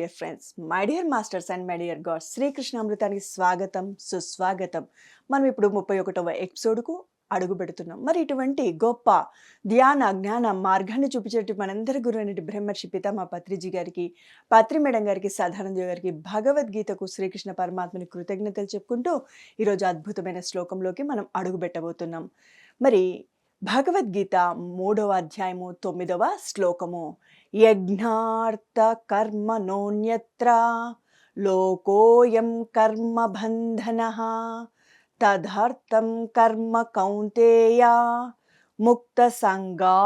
Dear friends my dear masters and my dear god శ్రీకృష్ణామృతానికి స్వాగతం సుస్వాగతం. మనం ఇప్పుడు ముప్పై ఒకటవ ఎపిసోడ్కు అడుగు పెడుతున్నాం. మరి ఇటువంటి గొప్ప ధ్యాన జ్ఞాన మార్గాన్ని చూపించేటి మనందరి గురు అయినటి బ్రహ్మర్షి పితామా పత్రిజీ గారికి పత్రి మేడం గారికి సాధారణజీ గారికి భగవద్గీతకు శ్రీకృష్ణ పరమాత్మని కృతజ్ఞతలు చెప్పుకుంటూ ఈరోజు అద్భుతమైన శ్లోకంలోకి మనం అడుగు పెట్టబోతున్నాం. మరి భగవద్గీత మూడవ అధ్యాయము తొమ్మిదవ శ్లోకము. యజ్ఞార్థ కర్మ నోన్యత్ర లోకోయం కర్మ బంధన తదర్థం కర్మ కౌంతేయ ముక్త సంగా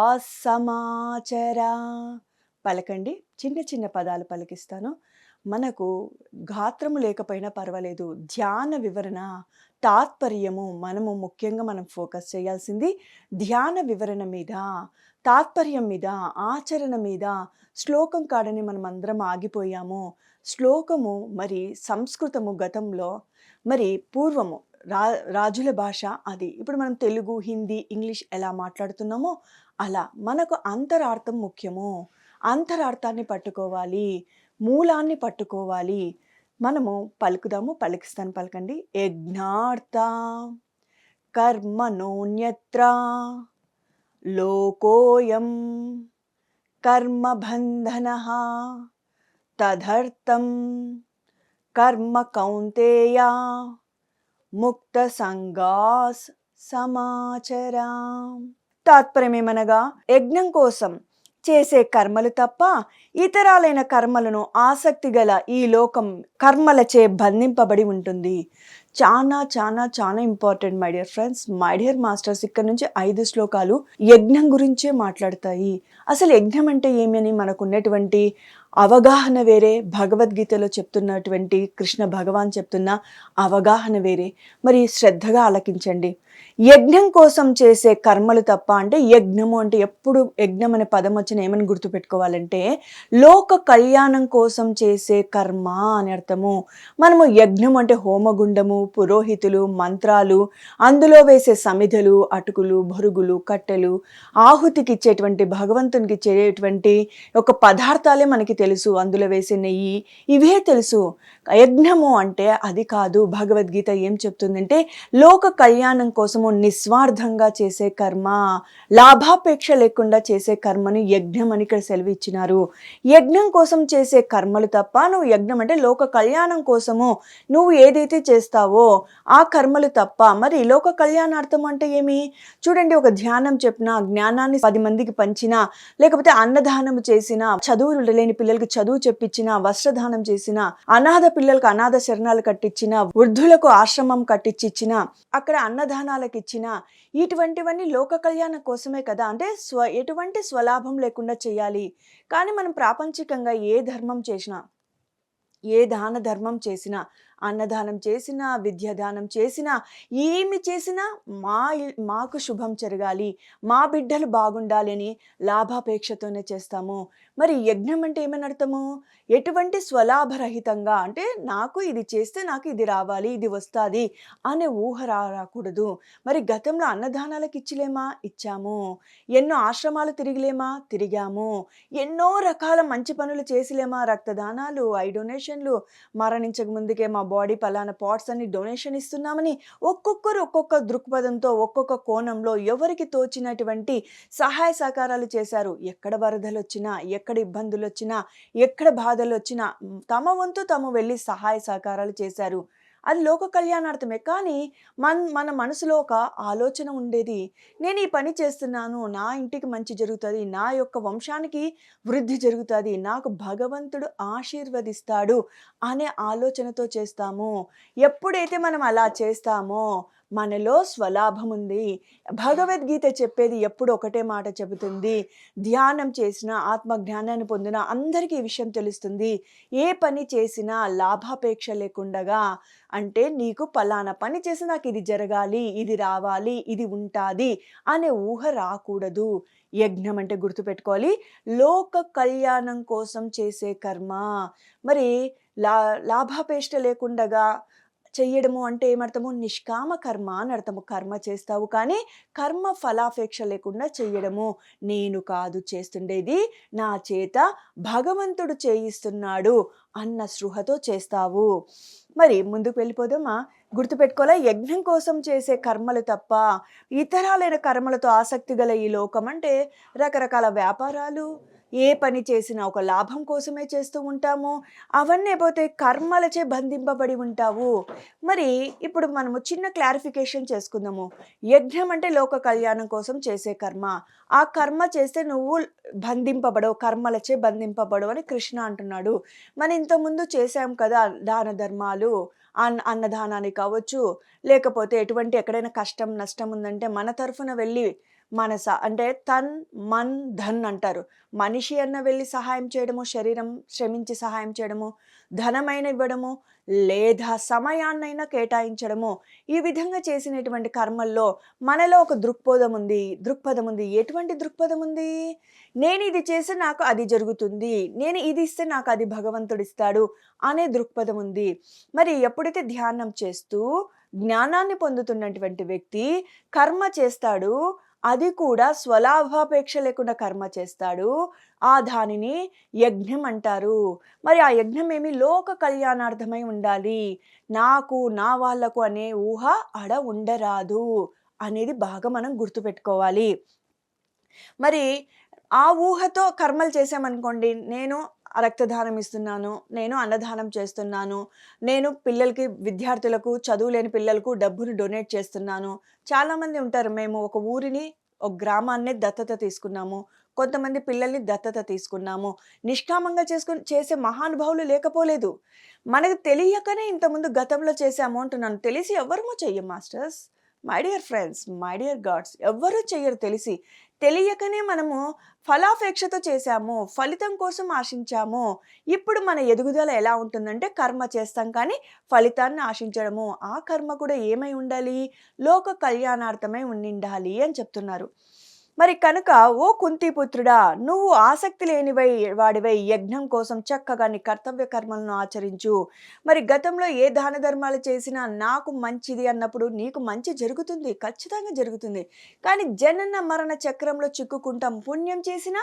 సమాచర పలకండి చిన్న చిన్న పదాలు పలికిస్తాను. మనకు గాత్రము లేకపోయినా పర్వాలేదు ధ్యాన వివరణ తాత్పర్యము మనము ముఖ్యంగా మనం ఫోకస్ చేయాల్సింది ధ్యాన వివరణ మీద. తాత్పర్యం మీద ఆచరణ మీద శ్లోకం కాడని మనం అందరం ఆగిపోయాము. శ్లోకము మరి సంస్కృతము గతంలో మరి పూర్వము రా రాజుల భాష అది. ఇప్పుడు మనం తెలుగు హిందీ ఇంగ్లీష్ ఎలా మాట్లాడుతున్నామో అలా. మనకు అంతరార్థం ముఖ్యము. అంతరార్థాన్ని పట్టుకోవాలి. మూలాన్ని పట్టుకోవాలి. మనము పలుకుదాము పలికిస్తాను పలకండి. యజ్ఞార్థ కర్మనోన్యత్ర. లోకోయం కర్మబంధన తదర్థం కర్మ కౌంతేయ ముక్త సంగాస్ సమాచరా తాత్పర్యమేమనగా యజ్ఞం కోసం చేసే కర్మలు తప్ప ఇతరాలైన కర్మలను ఆసక్తి గల ఈ లోకం కర్మలచే బంధింపబడి ఉంటుంది. చాలా చాలా చాలా important my dear friends my dear masters ఇక్కడ నుంచి ఐదు శ్లోకాలు యజ్ఞం గురించే మాట్లాడతాయి. అసలు యజ్ఞం అంటే ఏమని అని మనకున్నటువంటి అవగాహన వేరే భగవద్గీతలో చెప్తున్నటువంటి కృష్ణ భగవాన్ చెప్తున్న అవగాహన వేరే. మరి శ్రద్ధగా ఆలకించండి. యజ్ఞం కోసం చేసే కర్మలు తప్ప అంటే యజ్ఞము అంటే ఎప్పుడు యజ్ఞం అనే పదం వచ్చిన ఏమని గుర్తుపెట్టుకోవాలంటే లోక కళ్యాణం కోసం చేసే కర్మ అని అర్థము. మనము యజ్ఞం అంటే హోమగుండము పురోహితులు మంత్రాలు అందులో వేసే సమిధలు అటుకులు బొరుగులు కట్టెలు ఆహుతికి ఇచ్చేటువంటి భగవంతునికి ఇచ్చేటువంటి ఒక పదార్థాలే మనకి తెలుసు. అందులో వేసే నెయ్యి ఇవే తెలుసు. యజ్ఞము అంటే అది కాదు. భగవద్గీత ఏం చెప్తుందంటే లోక కళ్యాణం కోసము నిస్వార్థంగా చేసే కర్మ లాభాపేక్ష లేకుండా చేసే కర్మను యజ్ఞం అని ఇక్కడ సెలవు ఇచ్చినారు యజ్ఞం కోసం చేసే కర్మలు తప్ప నువ్వు యజ్ఞం అంటే లోక కళ్యాణం కోసము నువ్వు ఏదైతే చేస్తావో ఆ కర్మలు తప్ప మరి లోక కళ్యాణార్థం అంటే ఏమి? చూడండి ఒక ధ్యానం చెప్పిన జ్ఞానాన్ని పది మందికి పంచినా లేకపోతే అన్నదానం చేసిన చదువు లేని పిల్లలకి చదువు చెప్పించిన వస్త్రదానం చేసిన అనాథ పిల్లలకు అనాథ శరణాలు కట్టించిన వృద్ధులకు ఆశ్రమం కట్టించిచ్చిన అక్కడ అన్నదానాలకు ఇచ్చిన ఇటువంటివన్నీ లోక కళ్యాణం కోసమే కదా? అంటే స్వ ఎటువంటి స్వలాభం లేకుండా చేయాలి. కానీ మనం ప్రాపంచికంగా ఏ ధర్మం చేసినా ఏ దాన ధర్మం చేసినా అన్నదానం చేసినా విద్యాదానం చేసినా ఏమి చేసినా మా మాకు శుభం జరగాలి. మా బిడ్డలు బాగుండాలి అని లాభాపేక్షతోనే చేస్తాము. మరి యజ్ఞం అంటే ఏమని అర్థము? ఎటువంటి స్వలాభరహితంగా అంటే నాకు ఇది చేస్తే నాకు ఇది రావాలి ఇది వస్తుంది అనే ఊహ రాకూడదు. మరి గతంలో అన్నదానాలకు ఇచ్చలేమా? ఇచ్చాము. ఎన్నో ఆశ్రమాలు తిరిగిలేమా? తిరిగాము. ఎన్నో రకాల మంచి పనులు చేసిలేమా? రక్తదానాలు ఐ డొనేషన్లు. మరణించక ముందుకే మా బాడీ పలానా పార్ట్స్ అన్ని డొనేషన్ ఇస్తున్నామని ఒక్కొక్కరు ఒక్కొక్క దృక్పథంతో ఒక్కొక్క కోణంలో ఎవరికి తోచినటువంటి సహాయ సహకారాలు చేశారు? ఎక్కడ వరదలు వచ్చినా ఎక్కడ ఇబ్బందులు వచ్చినా ఎక్కడ బాధలు వచ్చినా తమ వంతు తాము వెళ్ళి సహాయ సహకారాలు చేశారు. అది లోక కళ్యాణార్థమే. కానీ మన మన మనసులో ఒక ఆలోచన ఉండేది. నేను ఈ పని చేస్తున్నాను నా ఇంటికి మంచి జరుగుతుంది నా యొక్క వంశానికి వృద్ధి జరుగుతుంది నాకు భగవంతుడు ఆశీర్వదిస్తాడు అనే ఆలోచనతో చేస్తాము. ఎప్పుడైతే మనం అలా చేస్తామో మనలో స్వలాభం ఉంది. భగవద్గీత చెప్పేది ఎప్పుడు ఒకటే మాట చెబుతుంది. ధ్యానం చేసిన ఆత్మ జ్ఞానాన్ని పొందిన అందరికీ ఈ విషయం తెలుస్తుంది. ఏ పని చేసినా లాభాపేక్ష లేకుండగా అంటే నీకు పలానా పని చేసి నాకు ఇది జరగాలి ఇది రావాలి ఇది ఉంటుంది అనే ఊహ రాకూడదు. యజ్ఞం అంటే గుర్తుపెట్టుకోవాలి. లోక కళ్యాణం కోసం చేసే కర్మ. మరి లా లాభాపేష్ట లేకుండగా చెయ్యడము అంటే ఏమర్థము? నిష్కామ కర్మ అని అర్థము. కర్మ చేస్తావు కానీ కర్మ ఫలాపేక్ష లేకుండా చెయ్యడము. నేను కాదు చేస్తుండేది నా చేత భగవంతుడు చేయిస్తున్నాడు అన్న స్పృహతో చేస్తావు. మరి ముందుకు వెళ్ళిపోదామా? గుర్తుపెట్టుకోలే యజ్ఞం కోసం చేసే కర్మలు తప్ప ఇతరాలైన కర్మలతో ఆసక్తి గల ఈ లోకం అంటే రకరకాల వ్యాపారాలు ఏ పని చేసినా ఒక లాభం కోసమే చేస్తూ ఉంటాము. అవన్నీ పోతే కర్మలచే బంధింపబడి ఉంటావు. మరి ఇప్పుడు మనము చిన్న క్లారిఫికేషన్ చేసుకుందాము. యజ్ఞం అంటే లోక కళ్యాణం కోసం చేసే కర్మ. ఆ కర్మ చేస్తే నువ్వు బంధింపబడవు కర్మలచే బంధింపబడవు అని కృష్ణ అంటున్నాడు. మనం ఇంతకుముందు చేశాం కదా దాన ధర్మాలు అన్న అన్నదానానికి కావచ్చు లేకపోతే ఎటువంటి ఎక్కడైనా కష్టం నష్టం ఉందంటే మన తరఫున వెళ్ళి మనస అంటే తన్ మన్ ధన్ అంటారు. మనిషి అన్న వెళ్ళి సహాయం చేయడము శరీరం శ్రమించి సహాయం చేయడము ధనమైన ఇవ్వడము లేదా సమయాన్నైనా కేటాయించడము ఈ విధంగా చేసినటువంటి కర్మల్లో మనలో ఒక దృక్పథం ఉంది. దృక్పథం ఉంది. ఎటువంటి దృక్పథం ఉంది? నేను ఇది చేస్తే నాకు అది జరుగుతుంది. నేను ఇది ఇస్తే నాకు అది భగవంతుడు ఇస్తాడు అనే దృక్పథం ఉంది. మరి ఎప్పుడైతే ధ్యానం చేస్తూ జ్ఞానాన్ని పొందుతున్నటువంటి వ్యక్తి కర్మ చేస్తాడు అది కూడా స్వలాభాపేక్ష లేకుండా కర్మ చేస్తాడు. ఆ దానిని యజ్ఞం అంటారు. మరి ఆ యజ్ఞం ఏమి లోక కళ్యాణార్థమై ఉండాలి. నాకు నా వాళ్ళకు అనే ఊహ అడ ఉండరాదు అనేది బాగా మనం గుర్తుపెట్టుకోవాలి. మరి ఆ ఊహతో కర్మలు చేసామనుకోండి నేను రక్తదానం ఇస్తున్నాను నేను అన్నదానం చేస్తున్నాను నేను పిల్లలకి విద్యార్థులకు చదువు లేని పిల్లలకు డబ్బును డొనేట్ చేస్తున్నాను. చాలామంది ఉంటారు మేము ఒక ఊరిని ఒక గ్రామాన్ని దత్తత తీసుకున్నాము. కొంతమంది పిల్లల్ని దత్తత తీసుకున్నాము. నిష్కామంగా చేసుకుని చేసే మహానుభావులు లేకపోలేదు. మనకు తెలియకనే ఇంతకుముందు గతంలో చేసాము అంటున్నాను తెలిసి ఎవరమో చెయ్యం masters. My dear friends my dear gods ఎవ్వరూ చెయ్యరు తెలిసి. తెలియకనే మనము ఫలాపేక్షతో చేశాము ఫలితం కోసం ఆశించాము. ఇప్పుడు మన ఎదుగుదల ఎలా ఉంటుందంటే కర్మ చేస్తాం కానీ ఫలితాన్ని ఆశించడము. ఆ కర్మ కూడా ఏమై ఉండాలి? లోక కళ్యాణార్థమై ఉండిండాలి అని చెప్తున్నారు. మరి కనుక ఓ కుంతిపుత్రుడా నువ్వు ఆసక్తి లేనివై వాడివై యజ్ఞం కోసం చక్కగా నీ కర్తవ్య కర్మలను ఆచరించు. మరి గతంలో ఏ దాన ధర్మాలు చేసినా నాకు మంచిది అన్నప్పుడు నీకు మంచి జరుగుతుంది ఖచ్చితంగా జరుగుతుంది. కానీ జనన మరణ చక్రంలో చిక్కుకుంటాం పుణ్యం చేసినా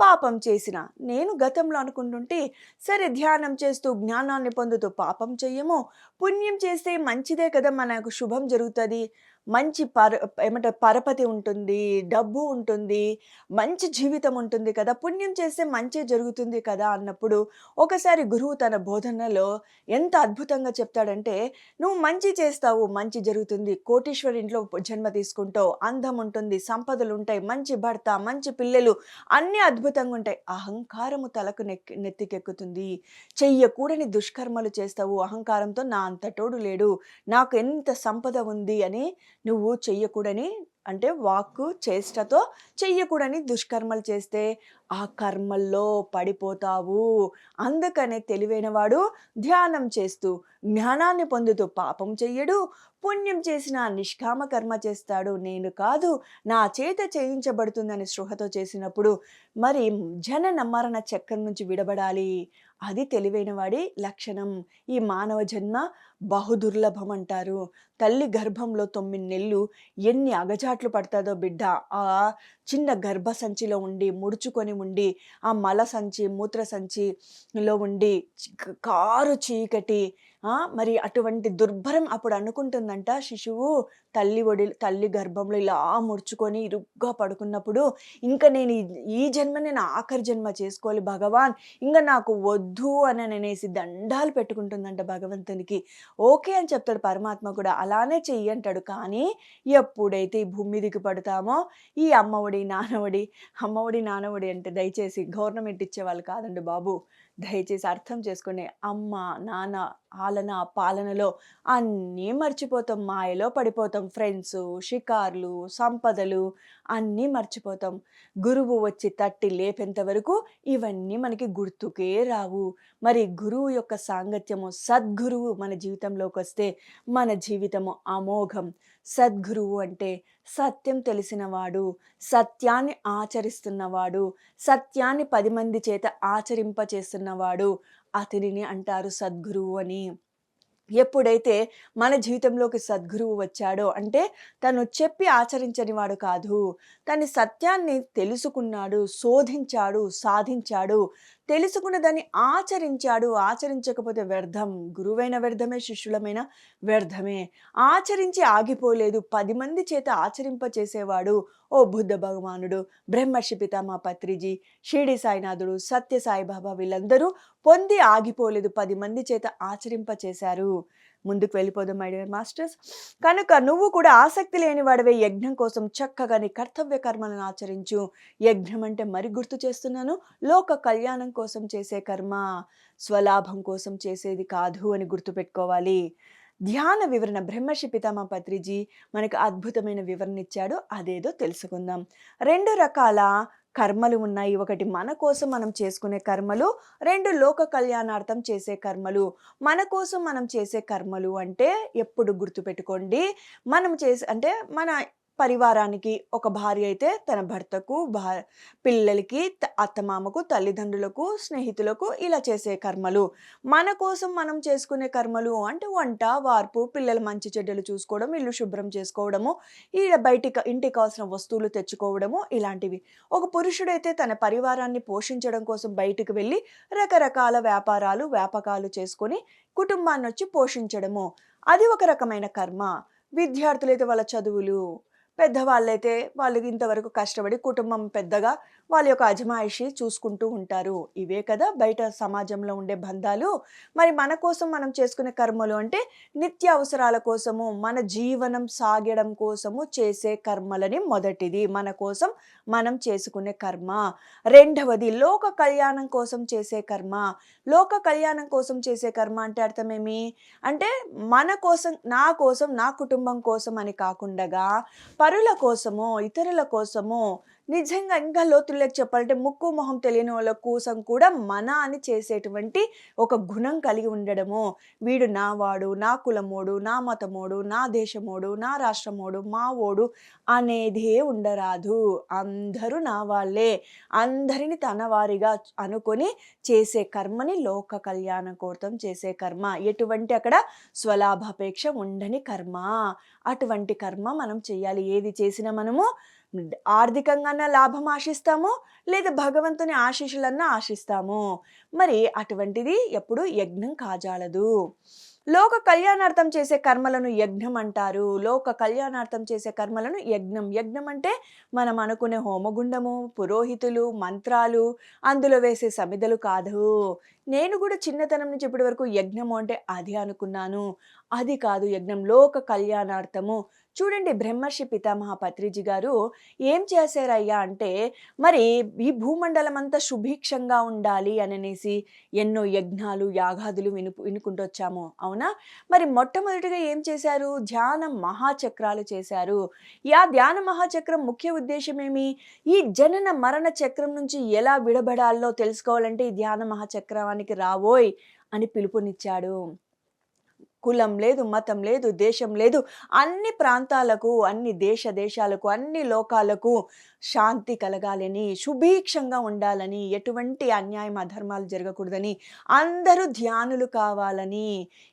పాపం చేసిన. నేను గతంలో అనుకుంటుంటే సరే ధ్యానం చేస్తూ జ్ఞానాన్ని పొందుతూ పాపం చెయ్యము. పుణ్యం చేస్తే మంచిదే కదా మనకు శుభం జరుగుతుంది. మంచి పర ఏమంటారు పరపతి ఉంటుంది డబ్బు ఉంటుంది మంచి జీవితం ఉంటుంది కదా పుణ్యం చేస్తే మంచి జరుగుతుంది కదా అన్నప్పుడు ఒకసారి గురువు తన బోధనలో ఎంత అద్భుతంగా చెప్తాడంటే నువ్వు మంచి చేస్తావు మంచి జరుగుతుంది కోటీశ్వరి ఇంట్లో జన్మ తీసుకుంటావు అందం ఉంటుంది సంపదలు ఉంటాయి మంచి భర్త మంచి పిల్లలు అన్నీ అద్భుతంగా ఉంటాయి. అహంకారము తలకు నెక్కి నెత్తికెక్కుతుంది. చెయ్యకూడని దుష్కర్మలు చేస్తావు అహంకారంతో నా అంతటోడు లేడు నాకు ఎంత సంపద ఉంది అని నువ్వు చెయ్యకూడని అంటే వాక్కు చేష్టతో చెయ్యకూడని దుష్కర్మలు చేస్తే ఆ కర్మల్లో పడిపోతావు. అందుకనే తెలివైన వాడు ధ్యానం చేస్తూ జ్ఞానాన్ని పొందుతూ పాపం చెయ్యడు. పుణ్యం చేసిన నిష్కామ కర్మ చేస్తాడు. నేను కాదు నా చేత చేయించబడుతుందని స్పృహతో చేసినప్పుడు మరి జన మరణ చక్రం నుంచి విడబడాలి. అది తెలివైన వాడి లక్షణం. ఈ మానవ జన్మ బహుదుర్లభం అంటారు తల్లి గర్భంలో తొమ్మిది నెలలు ఎన్ని అగజాట్లు పడుతుందో బిడ్డ. ఆ చిన్న గర్భ సంచిలో ఉండి ముడుచుకొని ఉండి ఆ మల సంచి మూత్ర సంచిలో ఉండి కారు చీకటి మరి అటువంటి దుర్భరం అప్పుడు అనుకుంటుందంట శిశువు తల్లి ఒడి తల్లి గర్భంలో ఇలా ముడుచుకొని ఇరుగ్గా పడుకున్నప్పుడు ఇంకా నేను ఈ జన్మ నేను ఆఖరి జన్మ చేసుకోవాలి భగవాన్ ఇంకా నాకు వద్దు అని అనేసి దండాలు పెట్టుకుంటుందంట భగవంతునికి. ఓకే అని చెప్తాడు పరమాత్మ కూడా అలానే చెయ్యి అంటాడు. కానీ ఎప్పుడైతే ఈ భూమి మీదకి పడతామో ఈ అమ్మఒడి నానవడి అమ్మఒడి నానవడి అంటే దయచేసి గవర్నమెంట్ ఇచ్చేవాళ్ళు కాదండి బాబు. దయచేసి అర్థం చేసుకునే అమ్మ నాన్న ఆలన పాలనలో అన్నీ మర్చిపోతాం. మాయలో పడిపోతాం. ఫ్రెండ్స్ షికార్లు సంపదలు అన్నీ మర్చిపోతాం. గురువు వచ్చి తట్టి లేపేంత వరకు ఇవన్నీ మనకి గుర్తుకే రావు. మరి గురువు యొక్క సాంగత్యము సద్గురువు మన జీవితంలోకి వస్తే మన జీవితము అమోఘం. సద్గురువు అంటే సత్యం తెలిసినవాడు సత్యాన్ని ఆచరిస్తున్నవాడు సత్యాన్ని పది మంది చేత ఆచరింపచేస్తున్నవాడు అతనిని అంటారు సద్గురువు అని. ఎప్పుడైతే మన జీవితంలోకి సద్గురువు వచ్చాడో అంటే తను చెప్పి ఆచరించని వాడు కాదు. తన సత్యాన్ని తెలుసుకున్నాడు శోధించాడు సాధించాడు. తెలుసుకున్న దాన్ని ఆచరించాడు. ఆచరించకపోతే వ్యర్థం. గురువైన వ్యర్థమే శిష్యులమైన వ్యర్థమే. ఆచరించి ఆగిపోలేదు. పది మంది చేత ఆచరింప చేసేవాడు ఓ బుద్ధ భగవానుడు. బ్రహ్మర్షి పితామా పత్రిజీ షిరిడి సాయినాథుడు సత్య సాయిబాబా వీళ్ళందరూ పొంది ఆగిపోలేదు. పది మంది చేత ఆచరింప చేశారు ముందుకు వెళ్ళిపోదాం మై డియర్ మాస్టర్స్ కనుక నువ్వు కూడా ఆసక్తి లేని వాడివే యజ్ఞం కోసం చక్కగా నీ కర్తవ్య కర్మలను ఆచరించు. యజ్ఞం అంటే మరి గుర్తు చేస్తున్నాను? లోక కళ్యాణం కోసం చేసే కర్మ స్వలాభం కోసం చేసేది కాదు అని గుర్తుపెట్టుకోవాలి ధ్యాన వివరణ బ్రహ్మర్షి పితామా పత్రిజీ మనకు అద్భుతమైన వివరణ ఇచ్చాడు అదేదో తెలుసుకుందాం. రెండు రకాల కర్మలు ఉన్నాయి. ఒకటి మన కోసం మనం చేసుకునే కర్మలు రెండు లోక కళ్యాణార్థం చేసే కర్మలు. మన కోసం మనం చేసే కర్మలు అంటే ఎప్పుడు గుర్తుపెట్టుకోండి. మనం చేసే అంటే మన పరివారానికి ఒక భార్య అయితే తన భర్తకు భా పిల్లలకి అత్తమామకు తల్లిదండ్రులకు స్నేహితులకు ఇలా చేసే కర్మలు. మన కోసం మనం చేసుకునే కర్మలు అంటే వంట వార్పు పిల్లల మంచి చెడ్డలు చూసుకోవడం ఇల్లు శుభ్రం చేసుకోవడము ఈ బయటికి ఇంటికి కావాల్సిన వస్తువులు తెచ్చుకోవడము ఇలాంటివి. ఒక పురుషుడైతే తన పరివారాన్ని పోషించడం కోసం బయటికి వెళ్ళి రకరకాల వ్యాపారాలు వ్యాపకాలు చేసుకొని కుటుంబాన్ని వచ్చి పోషించడము. అది ఒక రకమైన కర్మ. విద్యార్థులైతే వాళ్ళ చదువులు పెద్దవాళ్ళైతే వాళ్ళు ఇంతవరకు కష్టపడి కుటుంబం పెద్దగా వాళ్ళ యొక్క అజమాయిషి చూసుకుంటూ ఉంటారు. ఇవే కదా బయట సమాజంలో ఉండే బంధాలు. మరి మన కోసం మనం చేసుకునే కర్మలు అంటే నిత్య అవసరాల కోసము మన జీవనం సాగడం కోసము చేసే కర్మలని మొదటిది. మన కోసం మనం చేసుకునే కర్మ. రెండవది లోక కళ్యాణం కోసం చేసే కర్మ. లోక కళ్యాణం కోసం చేసే కర్మ అంటే అర్థమేమి? అంటే మన కోసం నా కోసం నా కుటుంబం కోసం అని కాకుండా పరుల కోసము ఇతరుల కోసము నిజంగా ఇంకా లోతుల్లోకి చెప్పాలంటే ముక్కు మొహం తెలియని వాళ్ళ కోసం కూడా మన అని చేసేటువంటి ఒక గుణం కలిగి ఉండడము. వీడు నా వాడు నా కులమోడు నా మతమోడు నా దేశమోడు నా రాష్ట్రమోడు మా ఓడు అనేదే ఉండరాదు. అందరూ నా వాళ్ళే. అందరిని తన వారిగా అనుకొని చేసే కర్మని లోక కళ్యాణం కోర్తం చేసే కర్మ. ఎటువంటి అక్కడ స్వలాభాపేక్ష ఉండని కర్మ. అటువంటి కర్మ మనం చేయాలి. ఏది చేసినా మనము ఆర్థికంగానే లాభం ఆశిస్తాము లేదా భగవంతుని ఆశీస్సులన్నా ఆశిస్తాము? మరి అటువంటిది ఎప్పుడు యజ్ఞం కాజాలదు. లోక కళ్యాణార్థం చేసే కర్మలను యజ్ఞం అంటారు. లోక కళ్యాణార్థం చేసే కర్మలను యజ్ఞం. యజ్ఞం అంటే మనం అనుకునే హోమగుండము పురోహితులు మంత్రాలు అందులో వేసే సమిదలు కాదు. నేను కూడా చిన్నతనం నుంచి ఇప్పటి వరకు యజ్ఞము అంటే అది అనుకున్నాను. అది కాదు యజ్ఞం. లోక కళ్యాణార్థము చూడండి బ్రహ్మర్షి పితామహ పత్రిజీ గారు ఏం చేశారయ్యా అంటే మరి ఈ భూమండలం అంతా సుభిక్షంగా ఉండాలి అననేసి ఎన్నో యజ్ఞాలు యాగాదులు విను వినుకుంటూ వచ్చాము అవునా? మరి మొట్టమొదటిగా ఏం చేశారు? ధ్యాన మహాచక్రాలు చేశారు. ఆ ధ్యాన మహాచక్రం ముఖ్య ఉద్దేశం ఏమి ఈ జనన మరణ చక్రం నుంచి ఎలా విడబడాలో తెలుసుకోవాలంటే ఈ ధ్యాన మహాచక్రానికి రావోయ్ అని పిలుపునిచ్చాడు. కులం లేదు మతం లేదు దేశం లేదు. అన్ని ప్రాంతాలకు అన్ని దేశ దేశాలకు అన్ని లోకాలకు శాంతి కలగాలని సుభీక్షంగా ఉండాలని ఎటువంటి అన్యాయం అధర్మాలు జరగకూడదని అందరూ ధ్యానులు కావాలని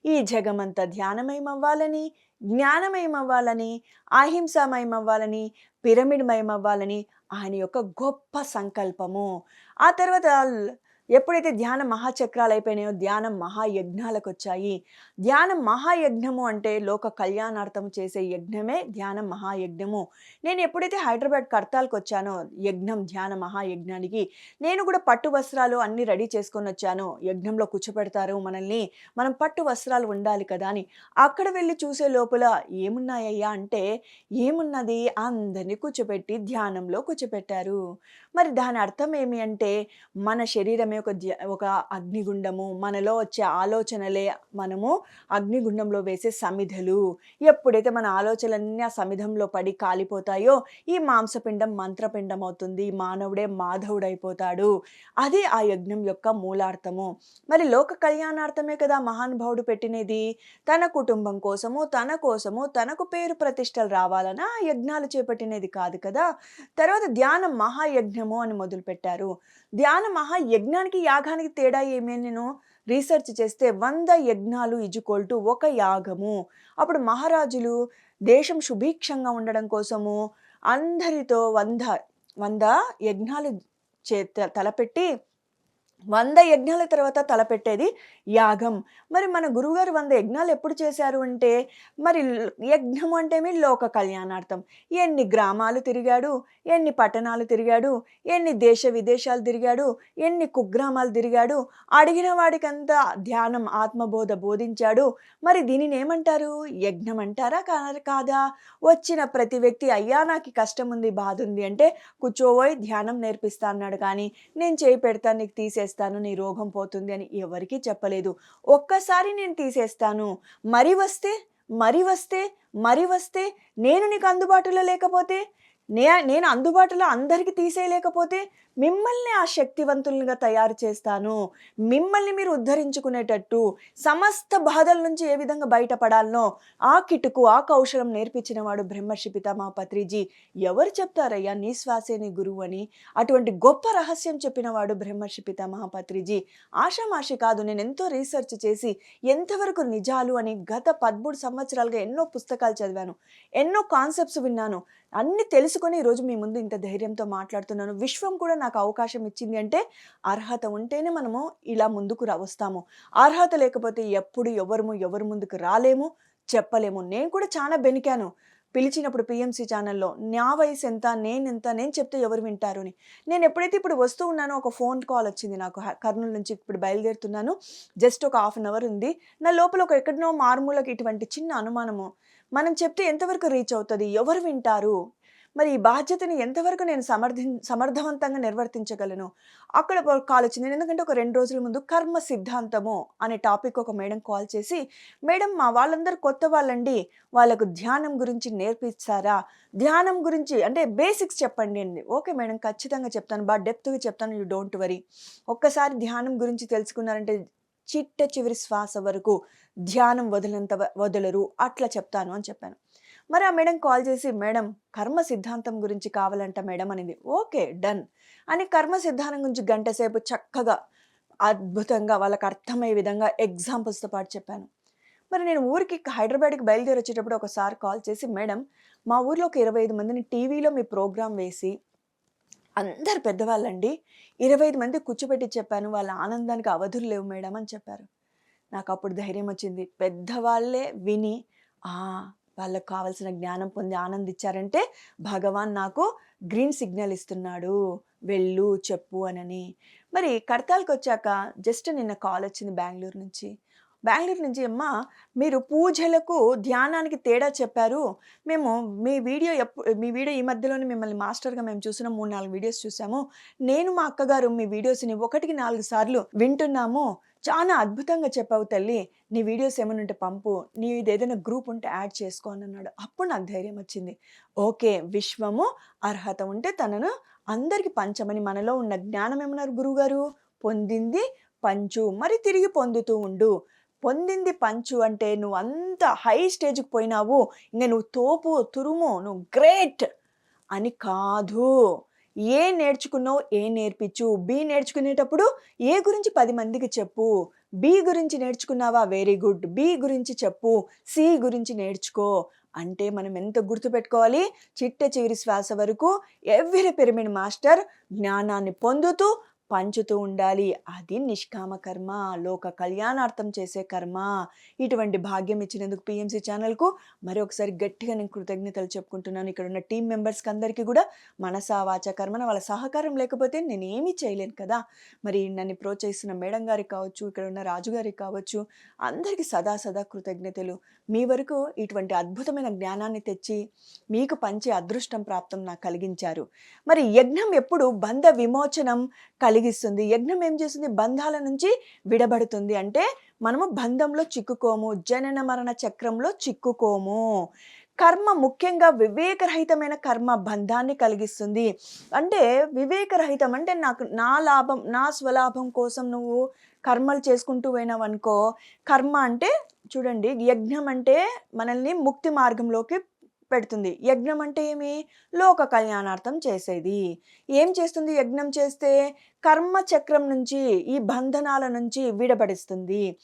ఈ జగమంతా ధ్యానమయం అవ్వాలని జ్ఞానమయం అవ్వాలని అవ్వాలని ఆయన యొక్క గొప్ప సంకల్పము. ఆ తర్వాత ఎప్పుడైతే ధ్యాన మహాచక్రాలు అయిపోయినాయో ధ్యానం మహాయజ్ఞాలకు వచ్చాయి ధ్యానం మహాయజ్ఞము అంటే లోక కళ్యాణార్థం చేసే యజ్ఞమే ధ్యానం మహాయజ్ఞము. నేను ఎప్పుడైతే హైదరాబాద్ కర్తాలకు వచ్చానో యజ్ఞం ధ్యాన మహాయజ్ఞానికి నేను కూడా పట్టు వస్త్రాలు అన్ని రెడీ చేసుకొని వచ్చాను యజ్ఞంలో కూర్చోపెడతారు మనల్ని. మనం పట్టు వస్త్రాలు ఉండాలి కదా అని. అక్కడ వెళ్ళి చూసే లోపల ఏమున్నాయ్యా అంటే ఏమున్నది? అందరినీ కూర్చోపెట్టి ధ్యానంలో కూర్చోపెట్టారు. మరి దాని అర్థం ఏమి అంటే మన శరీరమే ఒక ఒక అగ్నిగుండము. మనలో వచ్చే ఆలోచనలే మనము అగ్నిగుండంలో వేసే సమిధలు. ఎప్పుడైతే మన ఆలోచనలన్నీ ఆ సమిధంలో పడి కాలిపోతాయో ఈ మాంసపిండం మంత్రపిండం అవుతుంది. మానవుడే మాధవుడైపోతాడు. అది ఆ యజ్ఞం యొక్క మూలార్థము. మరి లోక కళ్యాణార్థమే కదా మహానుభావుడు పెట్టినది. తన కుటుంబం కోసము తన కోసము తనకు పేరు ప్రతిష్టలు రావాలన ఆ యజ్ఞాలు చేపట్టినది కాదు కదా. తర్వాత ధ్యానం మహాయజ్ఞము అని మొదలుపెట్టారు. ధ్యాన మహాయజ్ఞానికి యాగానికి తేడా ఏమీ నేను రీసెర్చ్ చేస్తే వంద యజ్ఞాలు ఇజుకోల్ టు ఒక యాగము. అప్పుడు మహారాజులు దేశం సుభిక్షంగా ఉండడం కోసము అందరితో వంద వంద యజ్ఞాలు చే తలపెట్టి వంద యజ్ఞాల తర్వాత తలపెట్టేది యాగం. మరి మన గురువుగారు వంద యజ్ఞాలు ఎప్పుడు చేశారు అంటే మరి యజ్ఞం అంటేమి లోక కళ్యాణార్థం. ఎన్ని గ్రామాలు తిరిగాడు ఎన్ని పట్టణాలు తిరిగాడు ఎన్ని దేశ విదేశాలు తిరిగాడు ఎన్ని కుగ్రామాలు తిరిగాడు అడిగిన వాడికంతా ధ్యానం ఆత్మబోధ బోధించాడు. మరి దీనిని ఏమంటారు? యజ్ఞం అంటారా కా- కాదా? వచ్చిన ప్రతి వ్యక్తి అయ్యా నాకు కష్టం ఉంది బాధ ఉంది అంటే కూర్చోబోయి ధ్యానం నేర్పిస్తా అన్నాడు. కానీ నేను చేయి పెడతాను నీకు తీసేస్తాను నీ రోగం పోతుంది అని ఎవరికీ చెప్పలేదు. ఒక్కసారి నేను తీసేస్తాను. మరి వస్తే మరి వస్తే మరి వస్తే నేను నీకు అందుబాటులో లేకపోతే నే నేను అందుబాటులో అందరికీ తీసేయలేకపోతే మిమ్మల్ని ఆ శక్తివంతులుగా తయారు చేస్తాను. మిమ్మల్ని మీరు ఉద్ధరించుకునేటట్టు సమస్త బాధల నుంచి ఏ విధంగా బయటపడాలనో ఆ కిటుకు ఆ కౌశలం నేర్పించిన వాడు బ్రహ్మర్షి పితామహ పత్రిజీ ఎవరు చెప్తారయ్యా నీ గురువు అని? అటువంటి గొప్ప రహస్యం చెప్పిన వాడు బ్రహ్మర్షి పితామహ పత్రిజీ ఆషామాషి కాదు నేను ఎంతో రీసెర్చ్ చేసి ఎంతవరకు నిజాలు అని గత పదమూడు సంవత్సరాలుగా ఎన్నో పుస్తకాలు చదివాను ఎన్నో కాన్సెప్ట్స్ విన్నాను. అన్ని తెలుసుకొని ఈరోజు మీ ముందు ఇంత ధైర్యంతో మాట్లాడుతున్నాను. విశ్వం కూడా నాకు అవకాశం ఇచ్చింది అంటే అర్హత ఉంటేనే మనము ఇలా ముందుకు రా వస్తాము. అర్హత లేకపోతే ఎప్పుడు ఎవరు ఎవరు ముందుకు రాలేము చెప్పలేము. నేను కూడా చాలా బెనికాను. పిలిచినప్పుడు పిఎంసీ ఛానల్లో నా వయసు ఎంత నేను ఎంత నేను చెప్తే ఎవరు వింటారు అని. నేను ఎప్పుడైతే ఇప్పుడు వస్తూ ఉన్నానో ఒక ఫోన్ కాల్ వచ్చింది నాకు. కర్నూలు నుంచి ఇప్పుడు బయలుదేరుతున్నాను. జస్ట్ ఒక హాఫ్ అన్ అవర్ ఉంది. నా లోపల ఒక ఎక్కడనో మార్మూలకి ఇటువంటి చిన్న అనుమానము. మనం చెప్తే ఎంతవరకు రీచ్ అవుతుంది? ఎవరు వింటారు? మరి ఈ బాధ్యతని ఎంతవరకు నేను సమర్థి సమర్థవంతంగా నిర్వర్తించగలను? అక్కడ కాల్ వచ్చింది. ఎందుకంటే ఒక రెండు రోజుల ముందు కర్మ సిద్ధాంతము అనే టాపిక్ ఒక మేడం కాల్ చేసి మేడం మా వాళ్ళందరూ కొత్త వాళ్ళండి. వాళ్ళకు ధ్యానం గురించి నేర్పిస్తారా? ధ్యానం గురించి అంటే బేసిక్స్ చెప్పండి. అండి ఓకే మేడం ఖచ్చితంగా చెప్తాను. బాగా డెప్త్గా చెప్తాను. You don't worry. ఒక్కసారి ధ్యానం గురించి తెలుసుకున్నారంటే చిట్ట చివరి శ్వాస వరకు ధ్యానం వదిలినంత వదలరు. అట్లా చెప్తాను అని చెప్పాను. మరి ఆ మేడం కాల్ చేసి మేడం కర్మ సిద్ధాంతం గురించి కావాలంట మేడం అనేది. ఓకే డన్ అని కర్మ సిద్ధాంతం గురించి గంట సేపు చక్కగా అద్భుతంగా వాళ్ళకి అర్థమయ్యే విధంగా ఎగ్జాంపుల్స్తో పాటు చెప్పాను. మరి నేను ఊరికి హైదరాబాద్కి బయలుదేరి వచ్చేటప్పుడు ఒకసారి కాల్ చేసి మేడం మా ఊర్లో ఒక ఇరవై ఐదు మందిని టీవీలో మీ ప్రోగ్రాం వేసి అందరు పెద్దవాళ్ళండి ఇరవై ఐదు మంది కూర్చోబెట్టి చెప్పాను వాళ్ళ ఆనందానికి అవధులు లేవు మేడం అని చెప్పారు. నాకు అప్పుడు ధైర్యం వచ్చింది. పెద్దవాళ్ళే విని వాళ్ళకు కావలసిన జ్ఞానం పొంది ఆనందించారంటే భగవాన్ నాకు గ్రీన్ సిగ్నల్ ఇస్తున్నాడు. వెళ్ళు చెప్పు అనని. మరి కడతాలకు వచ్చాక జస్ట్ నిన్న కాల్ వచ్చింది బెంగళూరు నుంచి. బెంగళూరు నుంచి అమ్మ మీరు పూజలకు ధ్యానానికి తేడా చెప్పారు. మేము మీ వీడియో ఎప్పుడు మీ వీడియో ఈ మధ్యలోనే మిమ్మల్ని మాస్టర్గా మేము చూసిన మూడు నాలుగు వీడియోస్ చూసాము. నేను మా అక్కగారు మీ వీడియోస్ని ఒకటికి నాలుగు సార్లు వింటున్నాము. చాలా అద్భుతంగా చెప్పావు తల్లి. నీ వీడియోస్ ఏమైనా ఉంటే పంపు. నీ ఏదైనా గ్రూప్ ఉంటే యాడ్ చేసుకో అని అన్నాడు. అప్పుడు నాకు ధైర్యం వచ్చింది. ఓకే విశ్వము అర్హత ఉంటే తనను అందరికి పంచమని మనలో ఉన్న జ్ఞానం ఏమన్నారు గురువుగారు? పొందింది పంచు. మరి తిరిగి పొందుతూ ఉండు. పొందింది పంచు అంటే నువ్వు అంత హై స్టేజ్కి పోయినావు. ఇంకా నువ్వు తోపు తురుము నువ్వు గ్రేట్ అని కాదు. ఏ నేర్చుకున్నావు ఏ నేర్పించు? బి నేర్చుకునేటప్పుడు ఏ గురించి పది మందికి చెప్పు? బి గురించి నేర్చుకున్నావా? Very good. బి గురించి చెప్పు. సి గురించి నేర్చుకో. అంటే మనం ఎంత గుర్తుపెట్టుకోవాలి చిట్ట చివరి శ్వాస వరకు ఎవ్రీ పిరమిడ్ మాస్టర్ జ్ఞానాన్ని పొందుతూ పంచుతూ ఉండాలి. అది నిష్కామ కర్మ. లోక కళ్యాణార్థం చేసే కర్మ. ఇటువంటి భాగ్యం ఇచ్చినందుకు పిఎంసీ ఛానల్కు మరి ఒకసారి గట్టిగా నేను కృతజ్ఞతలు చెప్పుకుంటున్నాను. ఇక్కడ ఉన్న టీం మెంబర్స్కి అందరికీ కూడా మనసా వాచ కర్మన వాళ్ళ సహకారం లేకపోతే నేను ఏమీ చేయలేను కదా. మరి నన్ను ప్రోత్సహిస్తున్న మేడం గారికి కావచ్చు ఇక్కడ ఉన్న రాజు గారికి కావచ్చు అందరికీ సదా సదా కృతజ్ఞతలు. మీ వరకు ఇటువంటి అద్భుతమైన జ్ఞానాన్ని తెచ్చి మీకు పంచే అదృష్టం ప్రాప్తం నాకు కలిగించారు. మరి యజ్ఞం ఎప్పుడు? బంధ విమోచనం కలిగిస్తుంది. యజ్ఞం ఏం చేస్తుంది? బంధాల నుంచి విడబడుతుంది. అంటే మనము బంధంలో చిక్కుకోము. జనన మరణ చక్రంలో చిక్కుకోము. కర్మ ముఖ్యంగా వివేకరహితమైన కర్మ బంధాన్ని కలిగిస్తుంది. అంటే వివేకరహితం అంటే నాకు నా లాభం నా స్వలాభం కోసం నువ్వు కర్మలు చేసుకుంటూ పోయినావనుకో కర్మ అంటే చూడండి యజ్ఞం అంటే మనల్ని ముక్తి మార్గంలోకి పెడుతుంది. యజ్ఞం అంటే ఏమి? లోక కళ్యాణార్థం చేసేది. ఏం చేస్తుంది? యజ్ఞం చేస్తే కర్మ చక్రం నుంచి ఈ బంధనాల నుంచి విడబడిస్తుంది.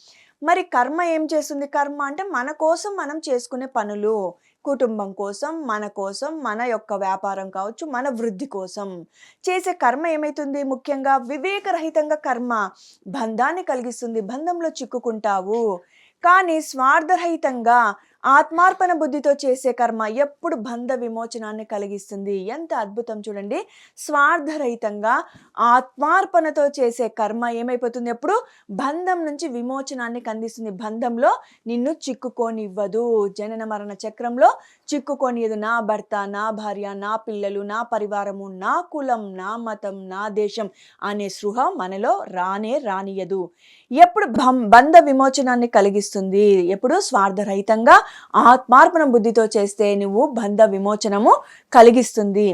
మరి కర్మ ఏం చేస్తుంది? కర్మ అంటే మన కోసం మనం చేసుకునే పనులు. కుటుంబం కోసం మన కోసం మన యొక్క వ్యాపారం కావచ్చు మన వృద్ధి కోసం. చేసే కర్మ ఏమైతుంది? ముఖ్యంగా వివేకరహితంగా కర్మ. బంధాన్ని కలిగిస్తుంది. బంధంలో చిక్కుకుంటావు. కానీ స్వార్థరహితంగా ఆత్మార్పణ బుద్ధితో చేసే కర్మ ఎప్పుడు బంధ విమోచనాన్ని కలిగిస్తుంది. ఎంత అద్భుతం చూడండి. స్వార్థరహితంగా ఆత్మార్పణతో చేసే కర్మ ఏమైపోతుంది ఎప్పుడు బంధం నుంచి విమోచనాన్ని కందిస్తుంది. బంధంలో నిన్ను చిక్కుకోనివ్వదు. జనన మరణ చక్రంలో చిక్కుకోనియదు. నా భర్త నా భార్య నా పిల్లలు నా పరివారము నా కులం నా మతం నా దేశం అనే సృహ మనలో రానే రానియదు. ఎప్పుడు భం- బంధ విమోచనాన్ని కలిగిస్తుంది. ఎప్పుడు స్వార్థరహితంగా ఆత్మార్పణ బుద్ధితో చేస్తే నువ్వు బంధ విమోచనము కలిగిస్తుంది.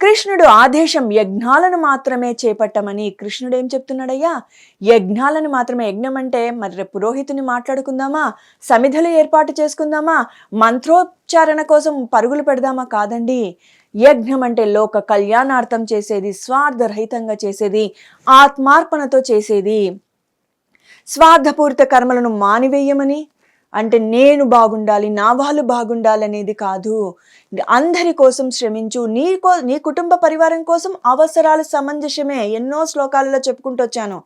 కృష్ణుడు ఆదేశం యజ్ఞాలను మాత్రమే చేపట్టమని కృష్ణుడు ఏం చెప్తున్నాడయ్యా? యజ్ఞాలను మాత్రమే యజ్ఞం అంటే మరి పురోహితుని మాట్లాడుకుందామా? సమిధలు ఏర్పాటు చేసుకుందామా? మంత్రోచ్చారణ కోసం పరుగులు పెడదామా కాదండి? యజ్ఞం అంటే లోక కళ్యాణార్థం చేసేది స్వార్థరహితంగా చేసేది ఆత్మార్పణతో చేసేది. స్వార్థపూరిత కర్మలను మానివేయమని అంటే నేను బాగుండాలి నా వాళ్ళు బాగుండాలి అనేది కాదు. అందరి కోసం శ్రమించు నీ కో నీ కుటుంబ పరివారం కోసం అవసరాలు సమంజసమే. ఎన్నో శ్లోకాలలో చెప్పుకుంటూ వచ్చాను.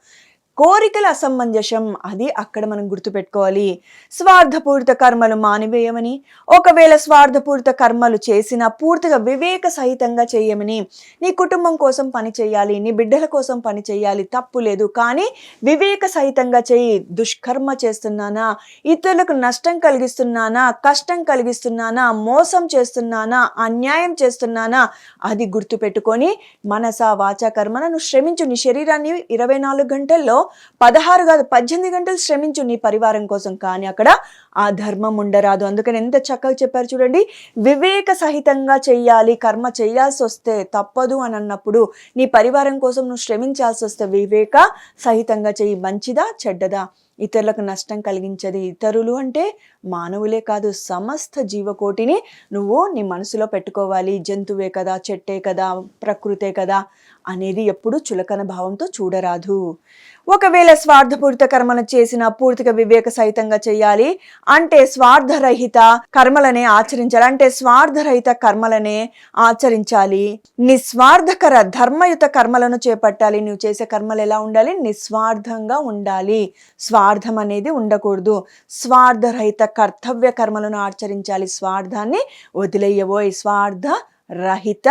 కోరికల అసమంజసం అది అక్కడ మనం గుర్తుపెట్టుకోవాలి. స్వార్థపూరిత కర్మలు మానివేయమని ఒకవేళ స్వార్థపూరిత కర్మలు చేసినా పూర్తిగా వివేక సహితంగా చేయమని నీ కుటుంబం కోసం పని చేయాలి నీ బిడ్డల కోసం పని చేయాలి తప్పు లేదు. కానీ వివేక సహితంగా చేయి. దుష్కర్మ చేస్తున్నానా? ఇతరులకు నష్టం కలిగిస్తున్నానా? కష్టం కలిగిస్తున్నానా? మోసం చేస్తున్నానా? అన్యాయం చేస్తున్నానా? అది గుర్తుపెట్టుకొని మనస వాచా కర్మను శ్రమించు. నీ శరీరాన్ని ఇరవై నాలుగు గంటల్లో పదహారు కాదు పద్దెనిమిది గంటలు శ్రమించు నీ పరివారం కోసం. కానీ అక్కడ ఆ ధర్మం ఉండరాదు. అందుకని ఎంత చక్కగా చెప్పారు చూడండి. వివేక సహితంగా చెయ్యాలి కర్మ చేయాల్సి వస్తే తప్పదు అని అన్నప్పుడు నీ పరివారం కోసం నువ్వు శ్రమించాల్సి వస్తే వివేక సహితంగా చెయ్యి మంచిదా చెడ్డదా? ఇతరులకు నష్టం కలిగించది. ఇతరులు అంటే మానవులే కాదు సమస్త జీవకోటిని నువ్వు నీ మనసులో పెట్టుకోవాలి. జంతువే కదా చెట్టే కదా ప్రకృతే కదా అనేది ఎప్పుడు చులకన భావంతో చూడరాదు. ఒకవేళ స్వార్థపూరిత కర్మలు చేసిన పూర్తిగా వివేక సహితంగా చేయాలి. అంటే స్వార్థరహిత కర్మలనే ఆచరించాలి. అంటే స్వార్థరహిత కర్మలనే ఆచరించాలి. నిస్వార్థకర ధర్మయుత కర్మలను చేపట్టాలి. నువ్వు చేసే కర్మలు ఎలా ఉండాలి? నిస్వార్థంగా ఉండాలి. స్వార్థం అనేది ఉండకూడదు. స్వార్థరహిత కర్తవ్య కర్మలను ఆచరించాలి. స్వార్థాన్ని వదిలేయబోయ్ స్వార్థ రహిత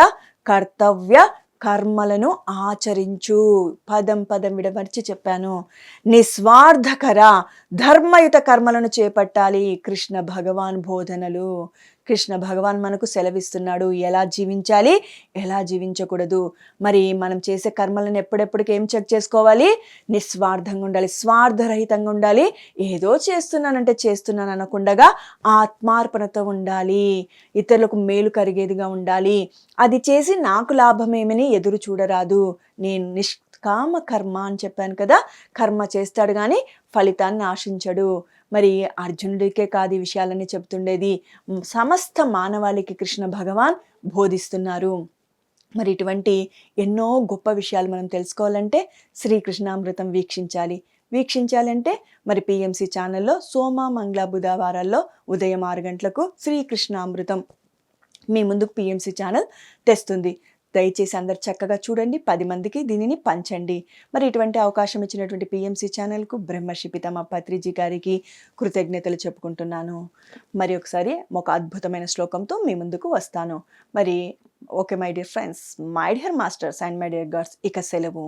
కర్తవ్య కర్మలను ఆచరించు. పదం పదం విడమర్చి చెప్పాను. నిస్వార్థకర ధర్మయుత కర్మలను చేపట్టాలి కృష్ణ భగవాన్ బోధనలు. కృష్ణ భగవాన్ మనకు సెలవిస్తున్నాడు. ఎలా జీవించాలి? ఎలా జీవించకూడదు? మరి మనం చేసే కర్మలను ఎప్పుడెప్పటికి ఏం చెక్ చేసుకోవాలి? నిస్వార్థంగా ఉండాలి. స్వార్థరహితంగా ఉండాలి. ఏదో చేస్తున్నానంటే చేస్తున్నాను అనకుండగా ఆత్మార్పణతో ఉండాలి. ఇతరులకు మేలు కరిగేదిగా ఉండాలి. అది చేసి నాకు లాభమేమని ఎదురు చూడరాదు. నేను నిష్కామ కర్మ అని చెప్పాను కదా. కర్మ చేస్తాడు కానీ ఫలితాన్ని ఆశించడు. మరి అర్జునుడికే కాదు ఈ విషయాలన్నీ చెప్తుండేది. సమస్త మానవాళికి కృష్ణ భగవాన్ బోధిస్తున్నారు. మరి ఇటువంటి ఎన్నో గొప్ప విషయాలు మనం తెలుసుకోవాలంటే శ్రీకృష్ణామృతం వీక్షించాలి. వీక్షించాలంటే మరి పిఎంసి ఛానల్లో సోమ మంగళ బుధవారాల్లో ఉదయం ఆరు గంటలకు శ్రీకృష్ణామృతం మీ ముందుకు పిఎంసి ఛానల్ తెస్తుంది. దయచేసి అందరు చక్కగా చూడండి పది మందికి దీనిని పంచండి. మరి ఇటువంటి అవకాశం ఇచ్చినటువంటి పిఎంసి ఛానల్కు బ్రహ్మర్షి పితామ పత్రిజీ గారికి కృతజ్ఞతలు చెప్పుకుంటున్నాను. మరి ఒకసారి ఒక అద్భుతమైన శ్లోకంతో మీ ముందుకు వస్తాను. మరి okay my dear friends my dear masters and my dear girls ఇక సెలవు.